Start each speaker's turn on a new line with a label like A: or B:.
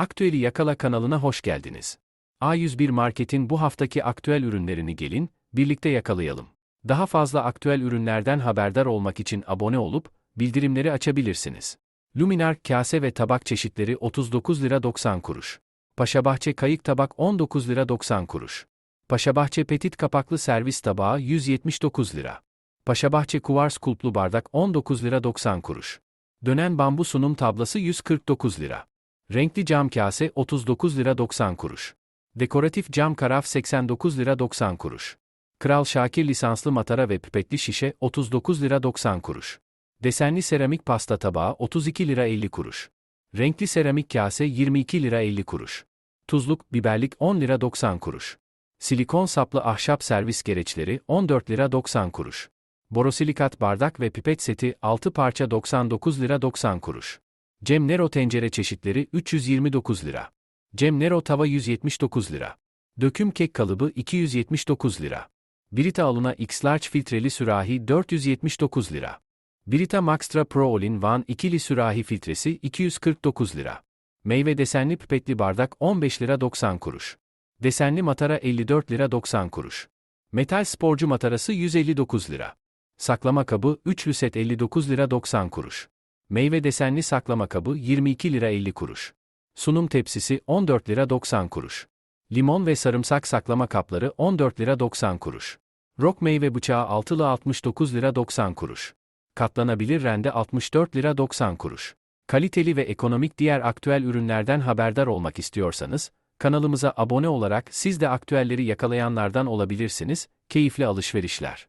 A: Aktüeli Yakala kanalına hoş geldiniz. A101 Market'in bu haftaki aktüel ürünlerini gelin, birlikte yakalayalım. Daha fazla aktüel ürünlerden haberdar olmak için abone olup, bildirimleri açabilirsiniz. Luminar kase ve tabak çeşitleri 39 lira 90 kuruş. Paşabahçe kayık tabak 19 lira 90 kuruş. Paşabahçe petit kapaklı servis tabağı 179 lira. Paşabahçe kuvars kulplu bardak 19 lira 90 kuruş. Dönen bambu sunum tablası 149 lira. Renkli cam kase 39 lira 90 kuruş. Dekoratif cam karaf 89 lira 90 kuruş. Kral Şakir lisanslı matara ve pipetli şişe 39 lira 90 kuruş. Desenli seramik pasta tabağı 32 lira 50 kuruş. Renkli seramik kase 22 lira 50 kuruş. Tuzluk, biberlik 10 lira 90 kuruş. Silikon saplı ahşap servis gereçleri 14 lira 90 kuruş. Borosilikat bardak ve pipet seti 6 parça 99 lira 90 kuruş. Cem Nero tencere çeşitleri 329 lira. Cem Nero tava 179 lira. Döküm kek kalıbı 279 lira. Brita Aluna X-Large filtreli sürahi 479 lira. Brita Maxtra Pro All-in-One ikili sürahi filtresi 249 lira. Meyve desenli pipetli bardak 15 lira 90 kuruş. Desenli matara 54 lira 90 kuruş. Metal sporcu matarası 159 lira. Saklama kabı üçlü set 59 lira 90 kuruş. Meyve desenli saklama kabı 22 lira 50 kuruş. Sunum tepsisi 14 lira 90 kuruş. Limon ve sarımsak saklama kapları 14 lira 90 kuruş. Rock meyve bıçağı altılı 69 lira 90 kuruş. Katlanabilir rende 64 lira 90 kuruş. Kaliteli ve ekonomik diğer aktüel ürünlerden haberdar olmak istiyorsanız, kanalımıza abone olarak siz de aktüelleri yakalayanlardan olabilirsiniz, keyifli alışverişler.